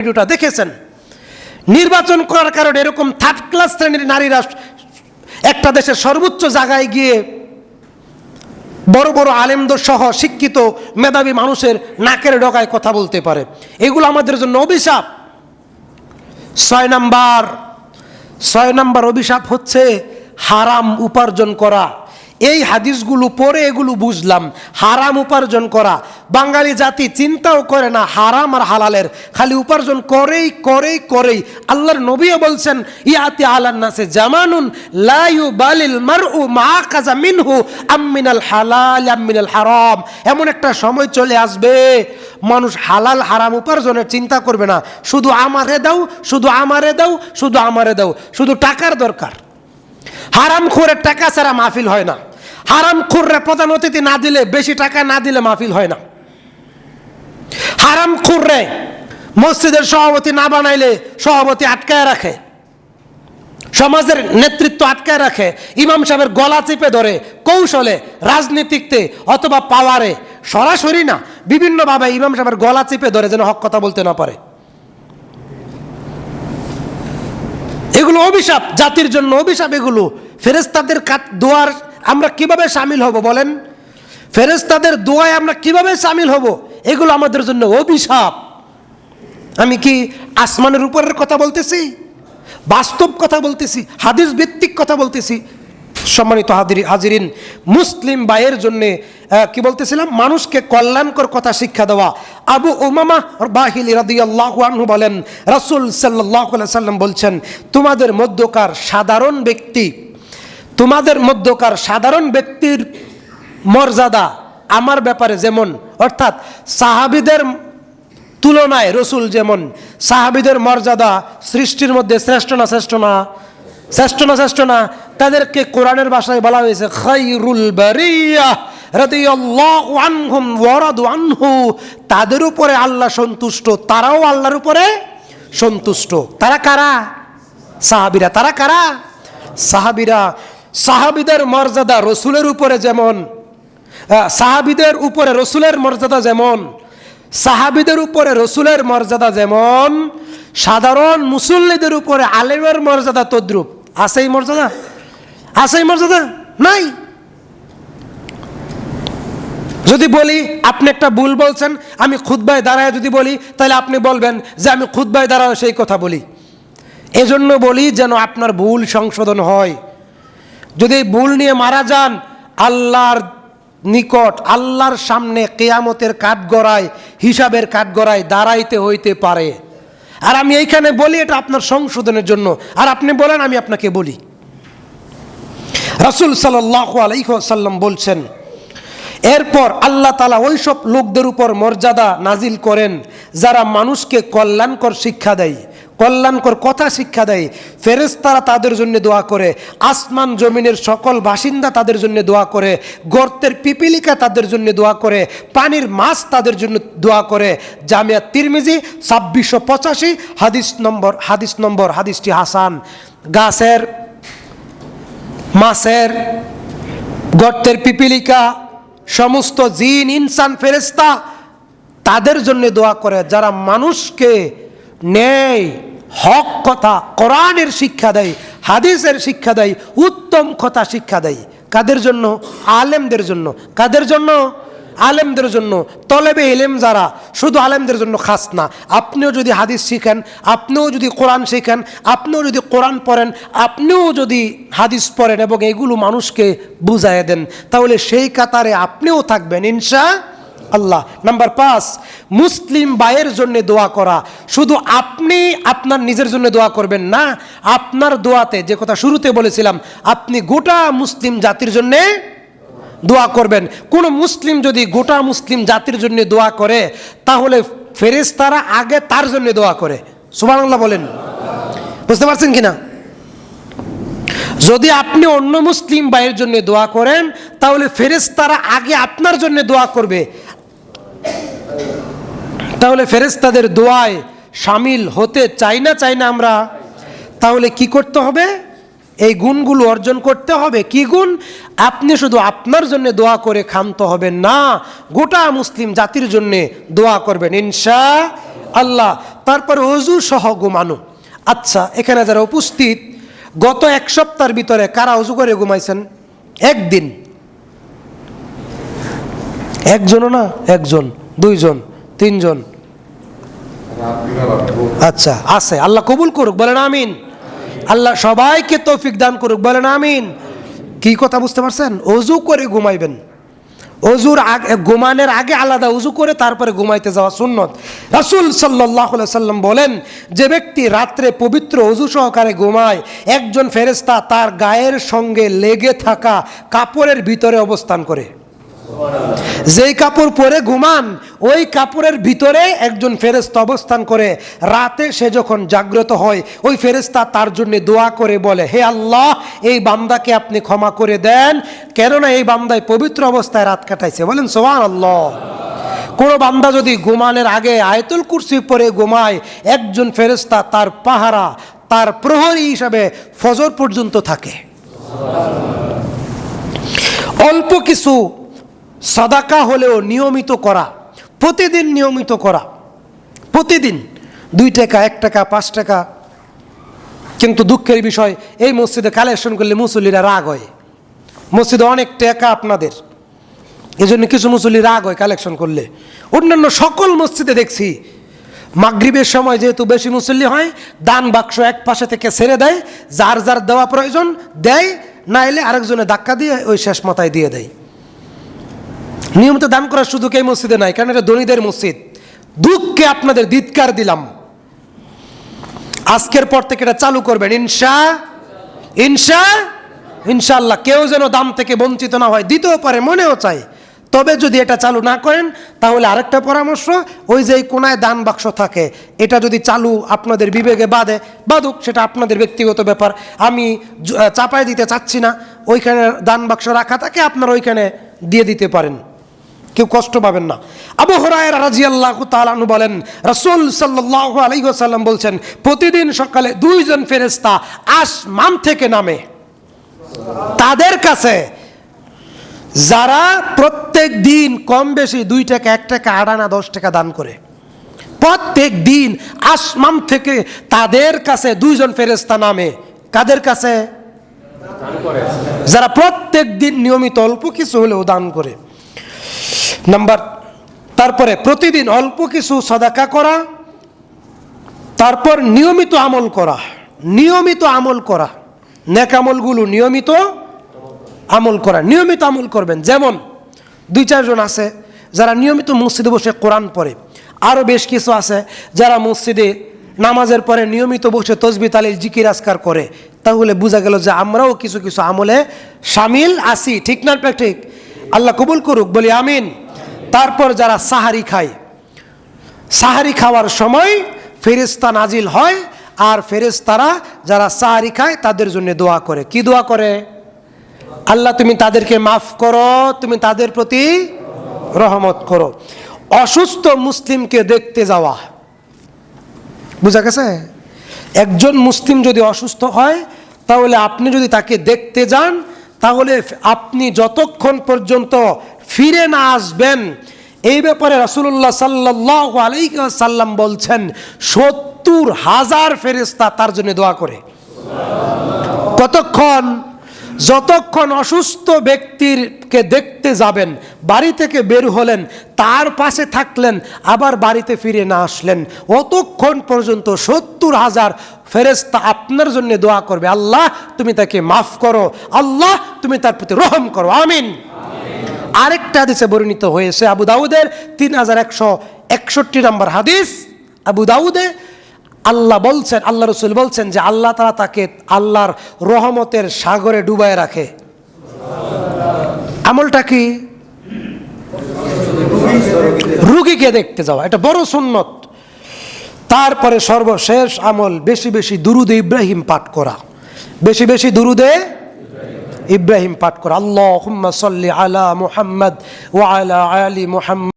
ভিডিওটা দেখেছেন? নির্বাচন করার কারণে এরকম থার্ড ক্লাস শ্রেণির নারীরা একটা দেশের সর্বোচ্চ জায়গায় গিয়ে বড় বড় আলেমদর সহ শিক্ষিত মেধাবী মানুষের নাকের ডগায় কথা বলতে পারে। এগুলো আমাদের জন্য অভিশাপ। ছয় নাম্বার ছয় নাম্বার অভিশাপ হচ্ছে হারাম উপার্জন করা। এই হাদিসগুলো পরে এগুলো বুঝলাম। হারাম উপার্জন করা। বাঙালি জাতি চিন্তাও করে না হারাম আর হালালের। খালি উপার্জন করেই করেই করেই আল্লাহর নবীও বলছেন, ইয়াতি আলান্নাসে জামানুন লাইউ বালিল মারউ মা কাজা মিনহু আম্মিনাল হালাল আম্মিনাল হারাম। এমন একটা সময় চলে আসবে। মানুষ হালাল, হারাম উপার্জনের চিন্তা করবে না। শুধু আমারে দাও, শুধু আমারে দাও, শুধু আমারে দাও। শুধু টাকার দরকার। হারাম খোরের টাকা ছাড়া মাহফিল হয় না। হারাম খুররে প্রধান অতিথি না দিলে, বেশি টাকা না দিলে মাহফিল হয় না। হারাম খুররে মসজিদের সভাপতি না বানাইলে সভাপতি আটকায় রাখে। সমাজের নেতৃত্ব আটকায় রাখে, ইমাম সাহেবের গলা চেপে ধরে, কৌশলে রাজনীতিকতে অথবা পাওয়ারে সরাসরি না, বিভিন্নভাবে ইমাম সাহেবের গলা চেপে ধরে যেন হক কথা বলতে না পারে। এগুলো অভিশাপ, জাতির জন্য অভিশাপ এগুলো। ফেরেস্তাদের দোয়ার আমরা কীভাবে সামিল হব বলেন? ফেরেস্তাদের দোয়ায় আমরা কীভাবে সামিল হব? এগুলো আমাদের জন্য অভিশাপ। আমি কি আসমানের উপরের কথা বলতেছি? বাস্তব কথা বলতেছি? হাদিস ভিত্তিক কথা বলতেছি? সম্মানিত হাজিরি হাজিরিন, মুসলিম ভাইয়ের জন্যে কি বলতেছিলাম? মানুষকে কল্যাণকর কথা শিক্ষা দেওয়া। আবু ওমামা বাহিলি রাদিয়াল্লাহু আনহু বলেন, রাসূল আলাইহি সাল্লাম বলছেন, তোমাদের মধ্যকার সাধারণ ব্যক্তি তোমাদের মধ্যকার সাধারণ ব্যক্তির মর্যাদা আমার ব্যাপারে যেমন, অর্থাৎ সাহাবিদের তুলনায় রসুল যেমন, সাহাবিদের মর্যাদা সৃষ্টির মধ্যে শ্রেষ্ঠ না শ্রেষ্ঠ না শ্রেষ্ঠ না শ্রেষ্ঠ না, তাদেরকে কোরআনের ভাষায় বলা হয়েছে আনহু। তাদের উপরে আল্লাহ সন্তুষ্ট, তারাও আল্লাহর উপরে সন্তুষ্ট। তারা কারা? সাহাবিরা। তারা কারা? সাহাবিরা সাহাবিদের মর্যাদা রসুলের উপরে যেমন সাহাবিদের উপরে রসুলের মর্যাদা যেমন, সাহাবিদের উপরে রসুলের মর্যাদা যেমন, সাধারণ মুসল্লিদের উপরে আলেমের মর্যাদা তদ্রুপ। আছে এই মর্যাদা? আছে এই মর্যাদা? নাই। যদি বলি, আপনি একটা ভুল বলছেন, আমি খুদ্বায় দাঁড়ায় যদি বলি, তাহলে আপনি বলবেন যে আমি খুদ্বায় দাঁড়ায় সেই কথা বলি। এজন্য বলি যেন আপনার ভুল সংশোধন হয়। যদি ভুল নিয়ে মারা যান, আল্লাহর নিকট, আল্লাহর সামনে কেয়ামতের কাঠগড়ায়, হিসাবের কাঠগড়ায় দাঁড়াইতে হইতে পারে। আর আমি এইখানে বলি, এটা আপনার সংশোধনের জন্য। আর আপনি বলেন, আমি আপনাকে বলি। রাসুল সাল্লাহ আলাইসাল্লাম বলছেন, এরপর আল্লাহ তালা ওইসব লোকদের উপর মর্যাদা নাজিল করেন, যারা মানুষকে কল্যাণকর শিক্ষা দেয়। কল্যাণকর কথা শিক্ষা দেয়। ফেরেশতারা তাদের জন্য দোয়া করে, আসমান জমিনের সকল বাসিন্দা তাদের জন্য দোয়া করে, গর্তের পিপিলিকা তাদের জন্য দোয়া করে, পানির মাছ তাদের জন্য দোয়া করে। জামিয়া তিরমিজি, ছাব্বিশশো পঁচাশি, হাদিস নম্বর হাদিস নম্বর, হাদিসটি হাসান। গাছের মাছের গর্তের পিপিলিকা, সমস্ত জিন, ইনসান ফেরেস্তা তাদের জন্য দোয়া করে। যারা মানুষকে নেয় হক কথা কোরআনের শিক্ষা দেয়, হাদিসের শিক্ষা দেয়, উত্তম কথা শিক্ষা দেয়। কাদের জন্য? আলেমদের জন্য। কাদের জন্য? আলেমদের জন্য। তলেবে এলেম যারা, শুধু আলেমদের জন্য খাস না। আপনিও যদি হাদিস শিখেন, আপনিও যদি কোরআন শিখেন, আপনিও যদি কোরআন পড়েন, আপনিও যদি হাদিস পড়েন এবং এগুলো মানুষকে বুঝাইয়া দেন, তাহলে সেই কাতারে আপনিও থাকবেন, ইনশা আল্লাহ। নাম্বার পাঁচ, মুসলিম বায়ের জন্য দোয়া করা। শুধু আপনি আপনার নিজের জন্য দোয়া করবেন না, আপনার দোয়াতে, যে কথা শুরুতে বলেছিলাম, আপনি গোটা মুসলিম জাতির জন্যে দোয়া করবেন। কোন মুসলিম যদি গোটা মুসলিম জাতির জন্য দোয়া করে, তাহলে ফেরেশতারা আগে তার জন্য দোয়া করে। সুবহানাল্লাহ বলেন। বুঝতে পারছেন কিনা? যদি আপনি অন্য মুসলিম ভাইয়ের জন্য দোয়া করেন, তাহলে ফেরেশতারা আগে আপনার জন্য দোয়া করবে। তাহলে ফেরেশতাদের দোয়ায় সামিল হতে চাই না চাই না আমরা? তাহলে কি করতে হবে? এই গুণগুলো অর্জন করতে হবে। কি গুণ? আপনি শুধু আপনার জন্য দোয়া করে ক্ষান্ত হবেন না, গোটা মুসলিম জাতির জন্য দোয়া করবেন ইনশা আল্লাহ। তারপরে অজু সহ ঘুমানো। আচ্ছা এখানে যারা উপস্থিত, গত এক সপ্তাহের ভিতরে কারা অজু করে ঘুমাইছেন? একদিন। একজনও না? একজন, দুইজন, তিনজন। আচ্ছা আছে। আল্লাহ কবুল করুক, বলেন আমিন। আল্লাহ সবাইকে তৌফিক দান করুক, বলেন আমিন। কি কথা বুঝতে পারছেন? অজু করে ঘুমাইবেন। অজুর আগে ঘুমানোর আগে আলাদা উজু করে তারপরে ঘুমাইতে যাওয়া সুন্নত। রাসুল সাল্লাহ সাল্লাম বলেন, যে ব্যক্তি রাত্রে পবিত্র অজু সহকারে ঘুমায়, একজন ফেরেস্তা তার গায়ের সঙ্গে লেগে থাকা কাপড়ের ভিতরে অবস্থান করে। যেই কাপড় পরে ঘুমান, ওই কাপড়ের ভিতরে একজন ফেরেস্তা অবস্থান করে। রাতে সে যখন জাগ্রত হয়, ওই ফেরেস্তা তার জন্য দোয়া করে বলে, হে আল্লাহ, এই বান্দাকে আপনি ক্ষমা করে দেন। কেননা এই বান্দায় পবিত্র অবস্থায় রাত কাটাইছে। বলেন সোহান আল্লাহ কোনো বান্দা যদি ঘুমানের আগে আয়তুল কুরসি পরে ঘুমায়, একজন ফেরেস্তা তার পাহারা, তার প্রহরী হিসাবে ফজর পর্যন্ত থাকে। অল্প কিছু সাদাকা হলেও নিয়মিত করা, প্রতিদিন নিয়মিত করা, প্রতিদিন দুই টাকা, এক টাকা, পাঁচ টাকা। কিন্তু দুঃখের বিষয়, এই মসজিদে কালেকশন করলে মুসল্লিরা রাগ হয়। মসজিদে অনেক টাকা আপনাদের। এই জন্য কিছু মুসল্লি রাগ হয় কালেকশন করলে। অন্যান্য সকল মসজিদে দেখছি, মাগরিবের সময় যেহেতু বেশি মুসল্লি হয়, দান বাক্স এক পাশে থেকে ছেড়ে দেয়, যার যার দেওয়া প্রয়োজন দেয় না এলে আরেকজনে ধাক্কা দিয়ে ওই শেষ মাথায় দিয়ে দেয়। নিয়মিত দান করার সুযোগ এই মসজিদে নাই, কারণ এটা ধনীদের মসজিদ। দুঃখকে আপনাদের ধিৎকার দিলাম। আজকের পর থেকে এটা চালু করবেন, ইনশা ইনশা ইনশাল্লাহ কেউ যেন দাম থেকে বঞ্চিত না হয়, দিতেও পারে, মনেও চায়। তবে যদি এটা চালু না করেন, তাহলে আরেকটা পরামর্শ, ওই যে কোনায় দান বাক্স থাকে, এটা যদি চালু আপনাদের বিবেকে বাদে বাদুক সেটা আপনাদের ব্যক্তিগত ব্যাপার। আমি চাপায় দিতে চাচ্ছি না, ওইখানে দান বাক্স রাখা থাকে, আপনারা ওইখানে দিয়ে দিতে পারেন। কেউ কষ্ট পাবেন না। আবু হরায়ের রাজি আল্লাহ তালানু বলেন, রসুল সাল্লাহ আলাইসাল্লাম বলছেন, প্রতিদিন সকালে দুইজন ফেরেস্তা আসমান থেকে নামে। তাদের কাছে যারা প্রত্যেক দিন কম বেশি দুই টাকা, এক টাকা আট আনা দশ টাকা দান করে, প্রত্যেক দিন আসমান থেকে তাদের কাছে দুইজন ফেরেস্তা নামে। কাদের কাছে? যারা প্রত্যেক দিন নিয়মিত অল্প কিছু হলেও দান করে। নাম্বার, তারপরে প্রতিদিন অল্প কিছু সদাকা করা, তারপর নিয়মিত আমল করা, নিয়মিত আমল করা, নেক আমলগুলো নিয়মিত আমল করা, নিয়মিত আমল করবেন। যেমন দুই চারজন আছে যারা নিয়মিত মসজিদে বসে কোরআন পড়ে। আরও বেশ কিছু আছে যারা মসজিদে নামাজের পরে নিয়মিত বসে তসবি তালিল জিকির আসকার করে। তাহলে বোঝা গেল যে আমরাও কিছু কিছু আমলে সামিল আছি। ঠিক না, ঠিক? আল্লাহ কবুল করুক, বলি আমিন। তারপর যারা সাহারি খায়, সাহারি খাওয়ার সময় ফেরেস্তা নাজিল হয় আর ফেরেস্তারা যারা সাহারি খায় তাদের জন্য দোয়া করে। কি দোয়া করে? আল্লাহ তুমি তাদেরকে মাফ করো, তুমি তাদের প্রতি রহমত করো। অসুস্থ মুসলিমকে দেখতে যাওয়া। বুঝা গেছে? একজন মুসলিম যদি অসুস্থ হয়, তাহলে আপনি যদি তাকে দেখতে যান, তাহলে আপনি যতক্ষণ পর্যন্ত ফিরে না আসবেন। এই ব্যাপারে রাসুল্লাহ সাল্লাহ আলাইসাল্লাম বলছেন, সত্তর হাজার ফেরেস্তা তার জন্য দোয়া করে। কতক্ষণ? যতক্ষণ অসুস্থ ব্যক্তিরকে দেখতে যাবেন, বাড়ি থেকে বের হলেন, তার পাশে থাকলেন, আবার বাড়িতে ফিরে না আসলেন, অতক্ষণ পর্যন্ত সত্তর হাজার ফেরেস্তা আপনার জন্য দোয়া করবে। আল্লাহ, তুমি তাকে মাফ করো। আল্লাহ, তুমি তার প্রতি রহম করো। আমিন। আরেকটা হাদিসে বর্ণিত হয়েছে, আবু দাউদের তিন হাজার একশো একষট্টি নম্বর হাদিস। আবু দাউদে আল্লাহ বলছেন, আল্লাহ রসুল বলছেন যে আল্লাহ তারা তাকে আল্লাহর রহমতের সাগরে ডুবায় রাখে। আমলটা কি? রুগীকে দেখতে যাওয়া, এটা বড় সুন্নত। তারপরে সর্বশেষ আমল, বেশি বেশি দুরুদে ইব্রাহিম পাঠ করা। বেশি বেশি দুরুদে ইব্রাহিম পাঠ করা আল্লাহ সাল্লি আলা মুহাম্মদ ওয়া আলা আলি মুহাম্মদ